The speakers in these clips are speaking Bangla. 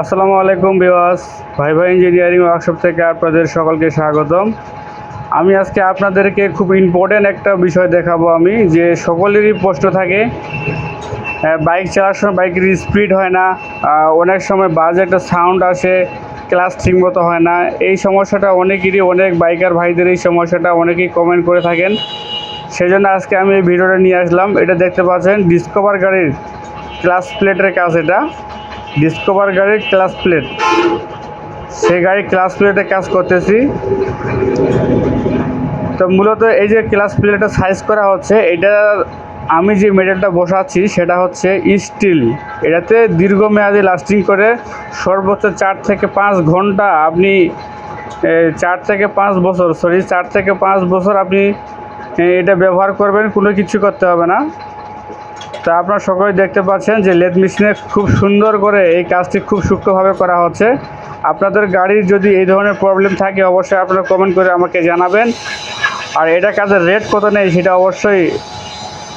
আসসালামু আলাইকুম বিওয়াস ভাই ভাই ইঞ্জিনিয়ারিং ওয়ার্কশপ থেকে আপনাদের সকলকে স্বাগতম। আমি আজকে আপনাদেরকে খুব ইম্পর্টেন্ট একটা বিষয় দেখাবো আমি, যে সকলেরই প্রশ্ন থাকে বাইক চালার সময় বাইকের স্পিড হয় না অনেক সময় বাজে একটা সাউন্ড আসে ক্লাস ঠিকমতো হয় না। এই সমস্যাটা অনেকেরই, অনেক বাইকার ভাইদের এই সমস্যাটা অনেকেই কমেন্ট করে থাকেন। সেই জন্য আজকে আমি এই ভিডিওটা নিয়ে আসলাম। এটা দেখতে পাচ্ছেন ডিসকভার গাড়ির ক্লাস প্লেটের কাজ এটা। ডিসকভার গাড়ির ক্লাস প্লেট সেই গাড়ির ক্লাস প্লেটে কাজ করতেছি। তো মূলত এই যে ক্লাস প্লেটটা সাইজ করা হচ্ছে, এটা আমি যে মেডেলটা বসাচ্ছি, সেটা হচ্ছে স্টিল এটাতে দীর্ঘমেয়াদী লাস্টিং করে সর্বোচ্চ চার থেকে পাঁচ ঘণ্টা আপনি চার থেকে পাঁচ বছর সরি চার থেকে পাঁচ বছর আপনি এটা ব্যবহার করবেন, কোনো কিছু করতে হবে না। তা আপনারা সকলে দেখতে পাচ্ছেন যে লেদ মেশিনে খুব সুন্দর করে এই কাজটি খুব সূক্ষ্মভাবে করা হচ্ছে। আপনাদের গাড়ির যদি এই ধরনের প্রবলেম থাকে, অবশ্যই আপনারা কমেন্ট করে আমাকে জানাবেন। আর এটা কাজের রেট কত নেই, সেটা অবশ্যই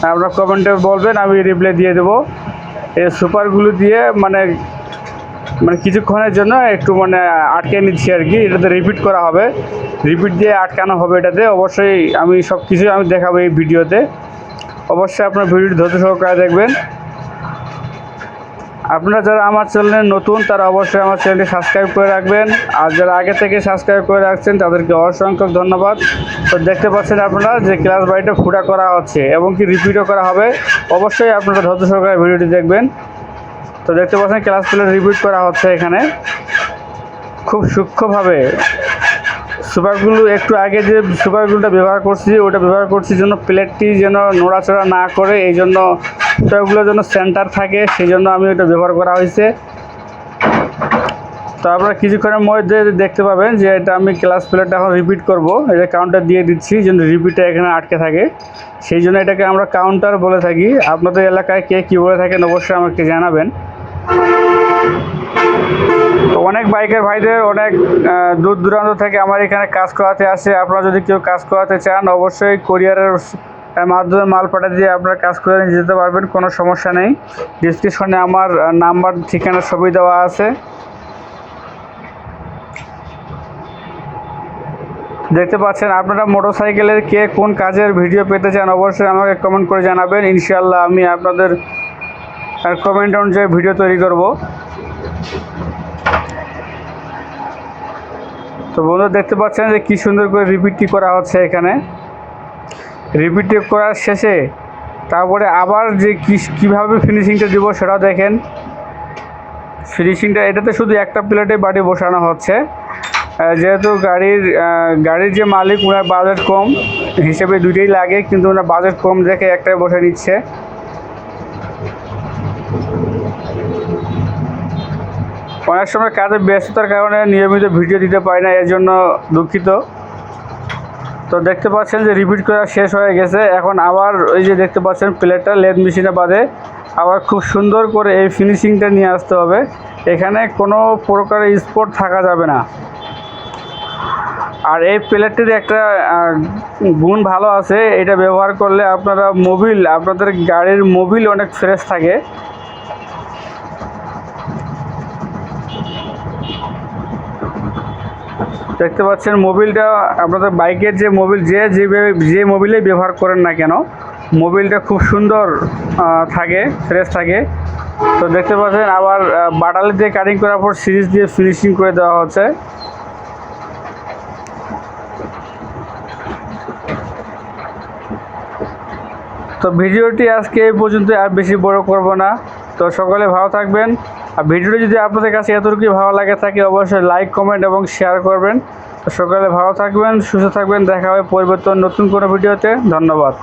আপনারা কমেন্টে বলবেন, আমি রিপ্লাই দিয়ে দেবো। এই সুপারগুলো দিয়ে মানে মানে কিছুক্ষণের জন্য একটু মানে আটকে নিচ্ছি আর কি, এটাতে রিপিট করা হবে। রিপিট দিয়ে আটকানো হবে এটাতে। অবশ্যই আমি সব কিছু আমি দেখাবো এই ভিডিওতে। অবশ্যই আপনার ভিডিওটি ধৈর্য সহকারে দেখবেন। আপনারা যারা আমার চ্যানেলে নতুন, তারা অবশ্যই আমার চ্যানেলটি সাবস্ক্রাইব করে রাখবেন। আর যারা আগে থেকে সাবস্ক্রাইব করে রাখছেন, তাদেরকে অসংখ্য ধন্যবাদ। তো দেখতে পাচ্ছেন আপনারা যে ক্লাস বাড়িটা ফুটা করা হচ্ছে এবং কি রিপিটও করা হবে। অবশ্যই আপনারা ধৈর্য সহকারে ভিডিওটি দেখবেন। তো দেখতে পাচ্ছেন ক্লাস প্লেট রিপিট করা হচ্ছে এখানে। খুব সূক্ষ্মভাবে। সুপারগুলো একটু আগে যে সুপারগুলোটা ব্যবহার করছি, ওটা ব্যবহার করছি জন্য প্লেটটি যেন নড়াচড়া না করে, এই জন্য সুপারগুলো যেন সেন্টার থাকে, সেই জন্য আমি ওটা ব্যবহার করা হয়েছে। তো আপনারা কিছুক্ষণের মধ্যে দেখতে পাবেন যে এটা আমি ক্লাস প্লেটটা এখন রিপিট করব। যে কাউন্টার দিয়ে দিচ্ছি, যেন রিপিটটা এখানে আটকে থাকে। সেই জন্য এটাকে আমরা কাউন্টার বলে থাকি। আপনাদের এলাকায় কে কী বলে থাকেন অবশ্যই আমাকে জানাবেন। তো অনেক বাইকের ভাইদের, অনেক দূর দূরান্ত থেকে আমার এখানে কাজ করাতে আসে। আপনারা যদি কেউ কাজ করাতে চান, অবশ্যই কোরিয়ারের মাধ্যমে মাল পাঠা দিয়ে আপনারা কাজ করে নিয়ে যেতে পারবেন, কোনো সমস্যা নেই। ডিসক্রিপশনে আমার নাম্বার ঠিকানা ছবি দেওয়া আছে। দেখতে পাচ্ছেন, আপনারা মোটরসাইকেলের কে কোন কাজের ভিডিও পেতে চান, অবশ্যই আমাকে কমেন্ট করে জানাবেন। ইনশাল্লাহ আমি আপনাদের কমেন্ট অনুযায়ী ভিডিও তৈরি করব। তো বন্ধুরা, দেখতে পাচ্ছেন যে কি সুন্দর করে রিপিটটি করা হচ্ছে এখানে। রিপিটটি করার শেষে তারপরে আবার যে কীভাবে ফিনিশিংটা দিব সেটাও দেখেন। ফিনিশিংটা এটাতে শুধু একটা প্লেটে বাড়ি বসানো হচ্ছে। যেহেতু গাড়ির গাড়ির যে মালিক ওনার বাজেট কম, হিসেবে দুইটাই লাগে, কিন্তু ওনার বাজেট কম দেখে একটাই বসে নিচ্ছে। অনেক সময় কাজের ব্যস্ততার কারণে নিয়মিত ভিডিও দিতে পারি না এর জন্য দুঃখিত। তো দেখতে পাচ্ছেন যে রিপিট করা শেষ হয়ে গেছে। এখন আবার ওই যে দেখতে পাচ্ছেন প্লেটটা লেদ মেশিনে বাদে আবার খুব সুন্দর করে এই ফিনিশিংটা নিয়ে আসতে হবে। এখানে কোনো প্রকারের স্পট থাকা যাবে না। আর এই প্লেটটির একটা গুণ ভালো আছে, এটা ব্যবহার করলে আপনারা মোবিল আপনাদের গাড়ির মোবিল অনেক ফ্রেশ থাকে। দেখতে পাচ্ছেন, মোবিলটা আপনাদের বাইকের যে মোবিল, যে যে মোবিলেই ব্যবহার করেন না কেন, মোবিলটা খুব সুন্দর থাকে ফ্রেশ থাকে। তো দেখতে পাচ্ছেন, আবার বাটালি দিয়ে কাটিং করার পর সিরিজ দিয়ে ফিনিশিং করে দেওয়া হচ্ছে। তো ভিডিওটি আজকে এই পর্যন্ত আর বেশি বড় করব না। তো সকলে ভালো থাকবেন। আর ভিডিওটি যদি আপনাদের কাছে এতটুকুই ভালো লাগে থাকে, অবশ্যই লাইক কমেন্ট এবং শেয়ার করবেন। তো সকলে ভালো থাকবেন, সুস্থ থাকবেন। দেখা হবে পরিবর্তন নতুন কোনো ভিডিওতে। ধন্যবাদ।